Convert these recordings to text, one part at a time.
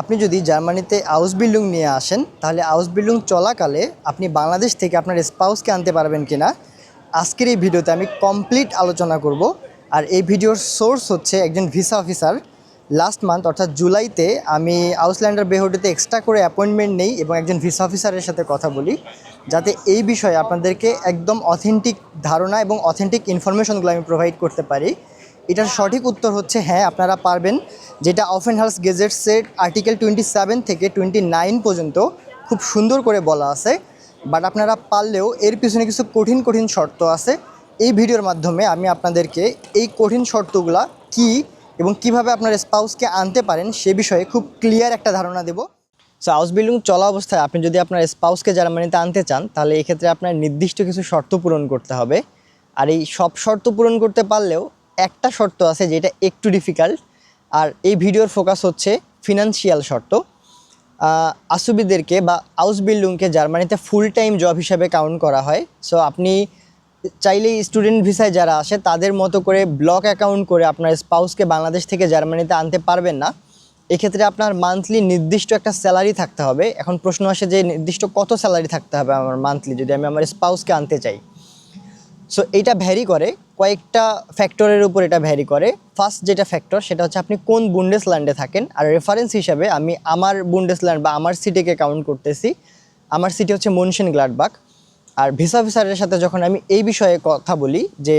আপনি যদি জার্মানিতে হাউস বিল্ডিং নিয়ে আসেন, তাহলে হাউস বিল্ডিং চলাকালে আপনি বাংলাদেশ থেকে আপনার স্পাউসকে আনতে পারবেন কিনা? আজকের এই ভিডিওতে আমি কমপ্লিট আলোচনা করব। আর এই ভিডিওর সোর্স হচ্ছে একজন ভিসা অফিসার লাস্ট মান্থ অর্থাৎ জুলাইতে আমি আউসল্যান্ডার বেহোডিতে এক্সট্রা করে অ্যাপয়েন্টমেন্ট নেই এবং একজন ভিসা অফিসারের সাথে কথা বলি, যাতে এই বিষয়ে আপনাদেরকে একদম অথেন্টিক ধারণা এবং অথেন্টিক ইনফরমেশনগুলো আমি প্রোভাইড করতে পারি। এটার সঠিক উত্তর হচ্ছে হ্যাঁ আপনারা পারবেন। যেটা অফেন হাউস গেজেটসের আর্টিকেল টোয়েন্টি সেভেন থেকে টোয়েন্টি নাইন পর্যন্ত খুব সুন্দর করে বলা আছে। বাট আপনারা পারলেও এর পিছনে কিছু কঠিন কঠিন শর্ত আছে। এই ভিডিওর মাধ্যমে আমি আপনাদেরকে এই কঠিন শর্তগুলা কি এবং কীভাবে আপনার স্পাউসকে আনতে পারেন সে বিষয়ে খুব ক্লিয়ার একটা ধারণা দেব। সো হাউস বিল্ডিং চলা অবস্থায় আপনি যদি আপনার স্পাউসকে জার্মানিতে আনতে চান, তাহলে এক্ষেত্রে আপনার নির্দিষ্ট কিছু শর্ত পূরণ করতে হবে। আর এই সব শর্ত পূরণ করতে পারলেও একটা শর্ত আছে যেটা একটু ডিফিকাল্ট আর এই ভিডিওর ফোকাস হচ্ছে ফিনান্সিয়াল শর্ত। আসুবিদেরকে বা হাউস বিল্ডিংকে জার্মানিতে ফুল টাইম জব হিসাবে কাউন্ট করা হয়। সো আপনি চাইলেই স্টুডেন্ট ভিসায় যারা আসে, তাদের মতো করে ব্লক অ্যাকাউন্ট করে আপনার স্পাউসকে বাংলাদেশ থেকে জার্মানিতে আনতে পারবেন না। এক্ষেত্রে আপনার মান্থলি নির্দিষ্ট একটা স্যালারি থাকতে হবে। এখন প্রশ্ন আসে যে, নির্দিষ্ট কত স্যালারি থাকতে হবে আমার মান্থলি যদি আমি আমার স্পাউসকে আনতে চাই? সো এইটা ভ্যারি করে। কয়েকটা ফ্যাক্টরের উপর এটা ভ্যারি করে। ফার্স্ট যেটা ফ্যাক্টর সেটা হচ্ছে আপনি কোন বুন্ডেসল্যান্ডে থাকেন। আর রেফারেন্স হিসাবে আমি আমার বুন্ডেসল্যান্ড বা আমার সিটিকে কাউন্ট করতেছি। আমার সিটি হচ্ছে মনসেন গ্লাডবাক আর ভিসা অফিসারের সাথে যখন আমি এই বিষয়ে কথা বলি, যে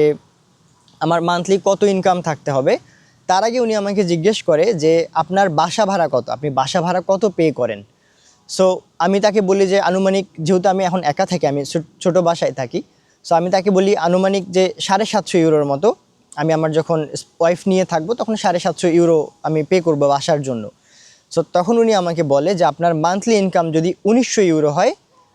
আমার মান্থলি কত ইনকাম থাকতে হবে, তার আগে উনি আমাকে জিজ্ঞেস করে যে আপনার বাসা ভাড়া কত? আপনি বাসা ভাড়া কত পে করেন? সো আমি তাকে বলি যে, আনুমানিক, যেহেতু আমি এখন একা থাকি, আমি ছোট বাসায় থাকি সো আমি তাকে বলি আনুমানিক যে সাড়ে সাতশো ইউরোর মতো আমি আমার যখন ওয়াইফ নিয়ে থাকব, তখন সাড়ে সাতশো ইউরো আমি পে করব বাসার জন্য। সো তখন উনি আমাকে বলে যে আপনার মান্থলি ইনকাম যদি উনিশশো ইউরো হয়,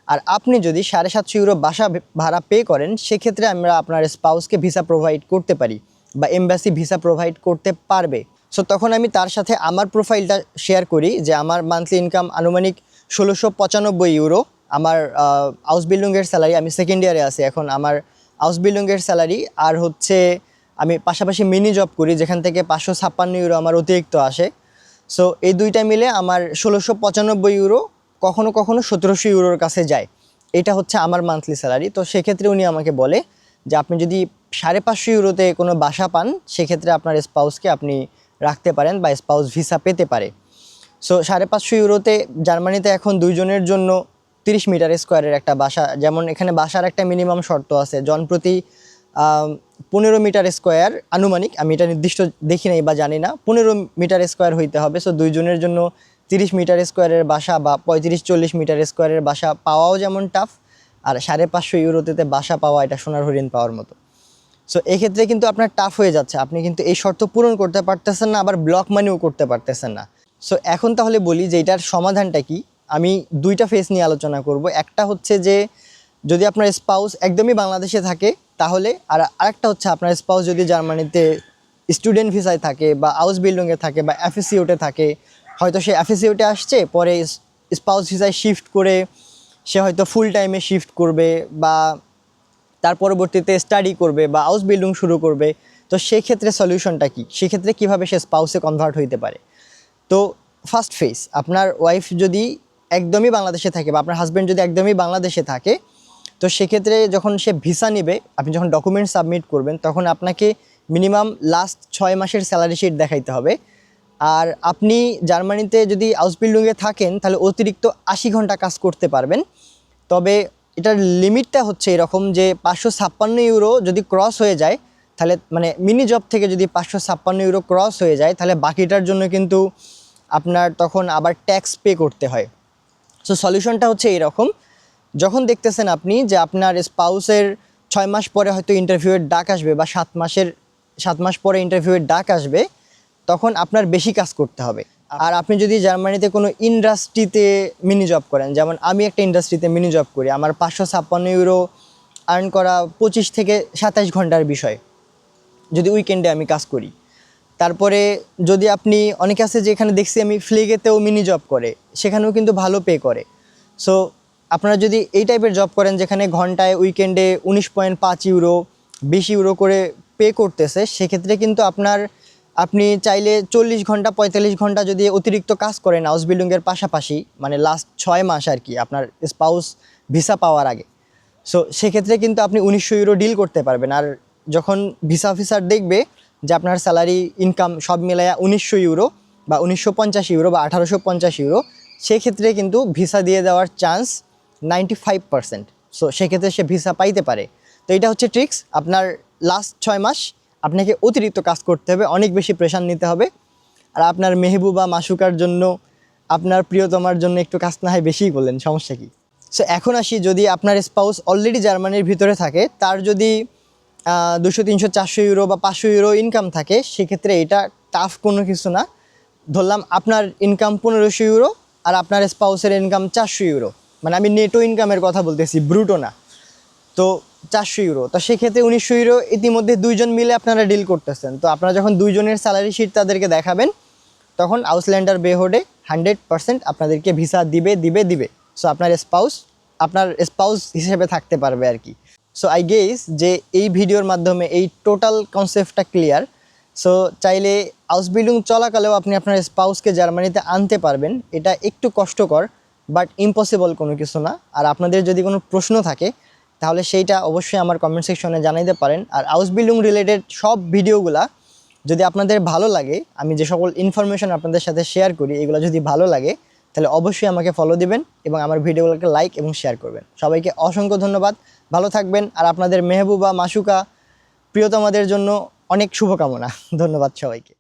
আর আপনি যদি সাড়ে সাতশো ইউরো বাসা ভাড়া পে করেন, সেক্ষেত্রে আমরা আপনার স্পাউসকে ভিসা প্রোভাইড করতে পারি বা এমবাসি ভিসা প্রোভাইড করতে পারবে। সো তখন আমি তার সাথে আমার প্রোফাইলটা শেয়ার করি যে আমার মান্থলি ইনকাম আনুমানিক ষোলোশো পঁচানব্বই ইউরো আমার হাউস বিল্ডিংয়ের স্যালারি আমি সেকেন্ড ইয়ারে আছি। এখন আমার হাউস বিল্ডিংয়ের স্যালারি আর হচ্ছে আমি পাশাপাশি মিনি জব করি, যেখান থেকে পাঁচশো ছাপ্পান্ন ইউরো আমার অতিরিক্ত আসে। সো এই দুইটা মিলে আমার ষোলোশো পঁচানব্বই ইউরো কখনো কখনো সতেরোশো ইউরোর কাছে যায়। এটা হচ্ছে আমার মান্থলি স্যালারি তো সেক্ষেত্রে উনি আমাকে বলে যে, আপনি যদি সাড়ে পাঁচশো ইউরোতে কোনো বাসা পান, সেক্ষেত্রে আপনার স্পাউসকে আপনি রাখতে পারেন বা স্পাউস ভিসা পেতে পারে। সো সাড়ে পাঁচশো ইউরোতে জার্মানিতে এখন দুইজনের জন্য তিরিশ মিটার স্কোয়ারের একটা বাসা, যেমন এখানে বাসার একটা মিনিমাম শর্ত আছে। জনপ্রতি পনেরো মিটার স্কোয়ার আনুমানিক, আমি এটা নির্দিষ্ট দেখি নাই বা জানি না, পনেরো মিটার স্কোয়ার হইতে হবে। সো দুইজনের জন্য তিরিশ মিটার স্কোয়ারের বাসা বা পঁয়ত্রিশ, চল্লিশ মিটার স্কোয়ারের বাসা পাওয়াও যেমন টাফ আর সাড়ে পাঁচশো ইউরোতে বাসা পাওয়া এটা সোনার হরিণ পাওয়ার মতো। সো এক্ষেত্রে কিন্তু আপনার টাফ হয়ে যাচ্ছে। আপনি কিন্তু এই শর্ত পূরণ করতে পারতেছেন না, আবার ব্লক মানিও করতে পারতেছেন না। সো এখন তাহলে বলি যে এটার সমাধানটা কি? আমি দুইটা ফেস নিয়ে আলোচনা করব। একটা হচ্ছে যে, যদি আপনার স্পাউস একদমই বাংলাদেশে থাকে, তাহলে আর আরেকটা হচ্ছে আপনার স্পাউস যদি জার্মানিতে স্টুডেন্ট ভিসায় থাকে বা হাউস বিল্ডিংয়ে থাকে বা অ্যাফিসিওটে থাকে, হয়তো সে অ্যাফিসিওটে আসছে, পরে স্পাউস ভিসায় শিফট করে সে হয়তো ফুল টাইমে শিফট করবে বা তার পরবর্তীতে স্টাডি করবে বা হাউস বিল্ডিং শুরু করবে। তো সেক্ষেত্রে সলিউশনটা কী? সেক্ষেত্রে কীভাবে সে স্পাউসে কনভার্ট হইতে পারে? তো ফার্স্ট ফেস আপনার ওয়াইফ যদি একদমই বাংলাদেশে থাকে বা আপনার হাজব্যান্ড যদি একদমই বাংলাদেশে থাকে, তো সেক্ষেত্রে যখন সে ভিসা নেবে, আপনি যখন ডকুমেন্ট সাবমিট করবেন, তখন আপনাকে মিনিমাম লাস্ট ছয় মাসের স্যালারি শিট দেখাইতে হবে। আর আপনি জার্মানিতে যদি হাউস বিল্ডিংয়ে থাকেন, তাহলে অতিরিক্ত আশি ঘণ্টা কাজ করতে পারবেন। তবে এটার লিমিটটা হচ্ছে এরকম যে পাঁচশো ছাপ্পান্ন ইউরো যদি ক্রস হয়ে যায়, তাহলে মানে মিনি জব থেকে যদি পাঁচশো ছাপ্পান্ন ইউরো ক্রস হয়ে যায়, তাহলে বাকিটার জন্য কিন্তু আপনার তখন আবার ট্যাক্স পে করতে হয়। সো সলিউশনটা হচ্ছে এরকম। যখন দেখতেছেন আপনি যে আপনার স্পাউসের ছয় মাস পরে হয়তো ইন্টারভিউয়ের ডাক আসবে বা সাত মাসের, সাত মাস পরে ইন্টারভিউয়ের ডাক আসবে, তখন আপনার বেশি কাজ করতে হবে। আর আপনি যদি জার্মানিতে কোনো ইন্ডাস্ট্রিতে মিনি জব করেন, যেমন আমি একটা ইন্ডাস্ট্রিতে মিনি জব করি, আমার পাঁচশো ছাপ্পান্ন ইউরো আর্ন করা পঁচিশ থেকে সাতাশ ঘণ্টার বিষয়। যদি উইকেন্ডে আমি কাজ করি। তারপরে যদি আপনি অনেকে আছে যে এখানে দেখছি আমি ফ্লেগেতেও মিনি জব করে, সেখানেও কিন্তু ভালো পে করে। সো আপনারা যদি এই টাইপের জব করেন যেখানে ঘন্টায় উইকেন্ডে উনিশ পয়েন্ট পাঁচ ইউরো বিশ ইউরো করে পে করতেছে, সেক্ষেত্রে কিন্তু আপনার, আপনি চাইলে চল্লিশ ঘণ্টা, পঁয়তাল্লিশ ঘণ্টা যদি অতিরিক্ত কাজ করেন হাউস বিল্ডিংয়ের পাশাপাশি মানে লাস্ট ছয় মাস আর কি আপনার স্পাউস ভিসা পাওয়ার আগে। সো সেক্ষেত্রে কিন্তু আপনি উনিশশো ইউরো ডিল করতে পারবেন। আর যখন ভিসা অফিসার দেখবে যে আপনার স্যালারি ইনকাম সব মিলায়া উনিশশো ইউরো বা উনিশশো পঞ্চাশ ইউরো বা আঠারোশো পঞ্চাশ ইউরো সেক্ষেত্রে কিন্তু ভিসা দিয়ে দেওয়ার chance ninety five percent so সেক্ষেত্রে সে ভিসা পাইতে পারে। তো এটা হচ্ছে ট্রিক্স আপনার লাস্ট ছয় মাস আপনাকে অতিরিক্ত কাজ করতে হবে, অনেক বেশি প্রেশার নিতে হবে। আর আপনার মেহবুবা মাসুকার জন্য, আপনার প্রিয়তমার জন্য একটু কাজ না হয় বেশিই করলেন সমস্যা কি? সো এখন আসি, যদি আপনার স্পাউস অলরেডি জার্মানির ভিতরে থাকে, তার যদি দুশো, তিনশো, চারশো ইউরো বা পাঁচশো ইউরো ইনকাম থাকে, সেক্ষেত্রে এটা টাফ কোনো কিছু না। ধরলাম আপনার ইনকাম পনেরোশো ইউরো আর আপনার স্পাউসের ইনকাম চারশো ইউরো মানে আমি নেটো ইনকামের কথা বলতেছি ব্রুটো না। তো চারশো ইউরো তো সেক্ষেত্রে উনিশশো ইউরো ইতিমধ্যে দুইজন মিলে আপনারা ডিল করতেছেন। তো আপনারা যখন দুইজনের স্যালারি শিট তাদেরকে দেখাবেন, তখন আউসল্যান্ডার বেহোডে হান্ড্রেড পার্সেন্ট আপনাদেরকে ভিসা দিবে দিবে দিবে। সো আপনার স্পাউস আপনার স্পাউস হিসেবে থাকতে পারবে আর কি। সো আই গেস যে এই ভিডিওর মাধ্যমে এই টোটাল কনসেপ্টটা ক্লিয়ার সো চাইলে হাউস বিল্ডিং চলাকালেও আপনি আপনার স্পাউসকে জার্মানিতে আনতে পারবেন। এটা একটু কষ্টকর বাট ইম্পসিবল কোনো কিছু না। আর আপনাদের যদি কোনো প্রশ্ন থাকে, তাহলে সেইটা অবশ্যই আমার কমেন্ট সেকশনে জানাইতে পারেন। আর হাউস বিল্ডিং রিলেটেড সব ভিডিওগুলা যদি আপনাদের ভালো লাগে, আমি যে সকল ইনফরমেশন আপনাদের সাথে শেয়ার করি, এগুলো যদি ভালো লাগে তাহলে অবশ্যই আমাকে ফলো দিবেন এবং আমার ভিডিওগুলোকে লাইক এবং শেয়ার করবেন। সবাইকে অসংখ্য ধন্যবাদ। ভালো থাকবেন আর আপনাদের মেহবুবা, মাসুকা, প্রিয়তমাদের জন্য অনেক শুভকামনা। ধন্যবাদ সবাইকে।